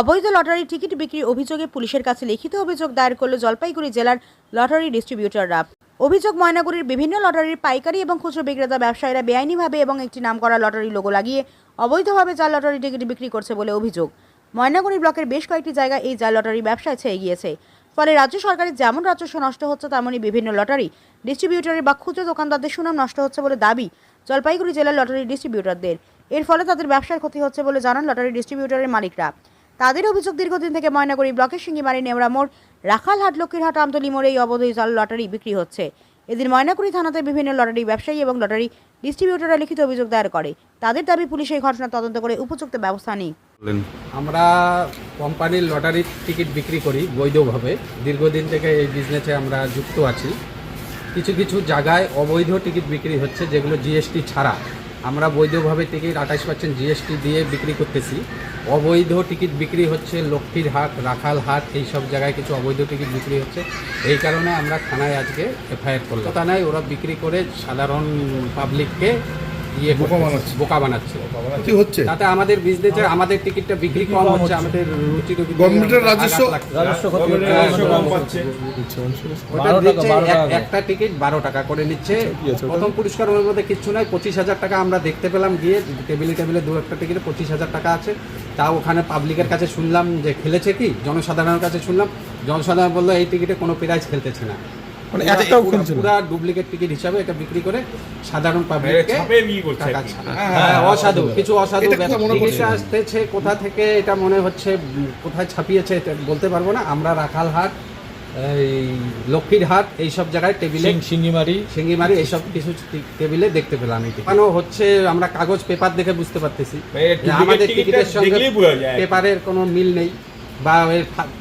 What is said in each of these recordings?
অবৈধ lottery ticket বিক্রির অভিযোগে পুলিশের কাছে লিখিত অভিযোগ দায়ের করল জলপাইগুড়ি জেলার লটারি ডিস্ট্রিবিউটররা। অভিযোগ ময়নাগুড়ির বিভিন্ন লটারির পাইকারি এবং খুচরো বিক্রেতা ব্যবসায়ীরা বেআইনিভাবে এবং একটি নামকরা লটারি লোগো লাগিয়ে অবৈধভাবে জাল লটারি টিকিট বিক্রি করছে বলে অভিযোগ। ময়নাগুড়ি ব্লকের বেশ কয়েকটি জায়গায় এই জাল লটারি ব্যবসায় ছেয়ে গিয়েছে। ফলে রাজ্য সরকারের যেমন রাজস্ব নষ্ট হচ্ছে, তেমনই বিভিন্ন লটারি ডিস্ট্রিবিউটরের বা খুচরো দোকানদারদের সুনাম নষ্ট হচ্ছে বলে দাবি জলপাইগুড়ি জেলার লটারি ডিস্ট্রিবিউটরদের। এর ফলে তাদের ব্যবসার ক্ষতি হচ্ছে বলে জানান লটারি ডিস্ট্রিবিউটরের মালিকরা। তাদের অভিযোগ দীর্ঘদিন থেকে ময়নাগুড়ি ব্লকের সিঙ্গিমারি নেওড়া মোড়, রাখালহাট, লক্ষ্মীরহাট, আমতলি মোড়ে এই অবৈধ জাল লটারি বিক্রি হচ্ছে। এদিন ময়নাগুড়ি থানাতে বিভিন্ন লটারি ব্যবসায়ী এবং লটারি ডিস্ট্রিবিউটররা লিখিত অভিযোগ দায়ের করে। তাদের দাবি, পুলিশ এই ঘটনা তদন্ত করে উপযুক্ত ব্যবস্থা নেই। আমরা কোম্পানির লটারির টিকিট বিক্রি করি বৈধভাবে। দীর্ঘদিন থেকে এই বিজনেসে আমরা যুক্ত আছি। কিছু কিছু জায়গায় অবৈধ টিকিট বিক্রি হচ্ছে, যেগুলো জিএসটি ছাড়া। আমরা বৈধভাবে টিকিট আঠাশ পার্সেন্ট জিএসটি দিয়ে বিক্রি করতেছি। অবৈধ টিকিট বিক্রি হচ্ছে লক্ষ্মীর হাট, রাখাল হাট এই সব জায়গায় কিছু অবৈধ টিকিট বিক্রি হচ্ছে। এই কারণে আমরা থানায় আজকে এফআইআর করলাম। থানায় ওরা বিক্রি করে সাধারণ পাবলিককে ইয়ে বোকা বানাচ্ছে। বোকা বানাচ্ছে। কি হচ্ছে? তাতে আমাদের বিজনেসে আমাদের টিকিটটা বিক্রি কম হচ্ছে আমাদের রুটি গভর্নমেন্টের রাজস্ব রাজস্ব কম পাচ্ছে। টাকা। একটা টিকিট বারো টাকা করে নিচ্ছে। ওটা? প্রথম পুরস্কার ওর মধ্যে কিচ্ছু নাই পঁচিশ হাজার টাকা আমরা দেখতে পেলাম গিয়ে টেবিলে টেবিলে দু একটা টিকিটে পঁচিশ হাজার টাকা আছে। তাও ওখানে পাবলিকের কাছে শুনলাম যে খেলেছে কি? জনসাধারণের কাছে শুনলাম। জনসাধারণ বলল এই টিকিটে কোনো প্রাইজ খেলতেছে না। মানে একটাও না? পুরা ডুপ্লিকেট টিকিট হিসাবে এটা বিক্রি করে সাধারণ পাবলিককে করছে টাকা। ছাড়া। হ্যাঁ, হ্যাঁ, অসাধু কিছু অসাধু এটা মনে টিকিটটা আসতেছে কোথা থেকে এটা মনে হচ্ছে কোথায় ছাপিয়েছে এটা বলতে পারব না আমরা রাখালহাট এই লক্ষ্মীর হাট এইসব জায়গায় টেবিলে সিঙ্গিমারি সিঙ্গিমারি এইসব কিছু টেবিলে দেখতে পেলাম এটি কেন হচ্ছে আমরা কাগজ পেপার দেখে বুঝতে পারতেছি আমাদের টিকিটের সঙ্গে। পেপারের কোনো মিল নেই বা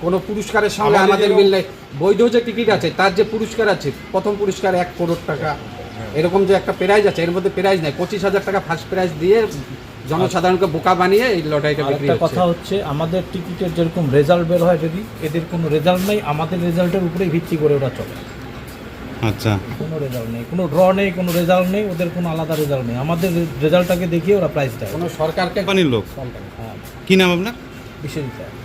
কোনো পুরস্কারের সঙ্গে আমাদের আমাদের যেরকম- মিল নেই। বৈধ যে টিকিট আছে তার যে পুরস্কার আছে প্রথম পুরস্কার এক করোড় টাকা। এরকম যে একটা প্রাইজ আছে এর মধ্যে প্রাইজ নেই। পঁচিশ হাজার টাকা ফার্স্ট প্রাইজ দিয়ে জনসাধারণকে বোকা বানিয়ে এই লটারিটা বিক্রি একটা কথা হচ্ছে আমাদের টিকিটের যেরকম রেজাল্ট বের হয় যদি এদের কোনো রেজাল্ট নেই আমাদের রেজাল্টের উপরেই ভিত্তি করে ওরা চলে। আচ্ছা। কোনো রেজাল্ট নেই কোনো ড্র নেই কোনো রেজাল্ট নেই ওদের কোনো আলাদা রেজাল্ট নেই। আমাদের রেজাল্টটাকে দেখিয়ে ওরা প্রাইস দেয়। কোনো সরকারকে কোম্পানির লোক। হ্যাঁ। কি নাম আপনার? বিশ্বজিৎ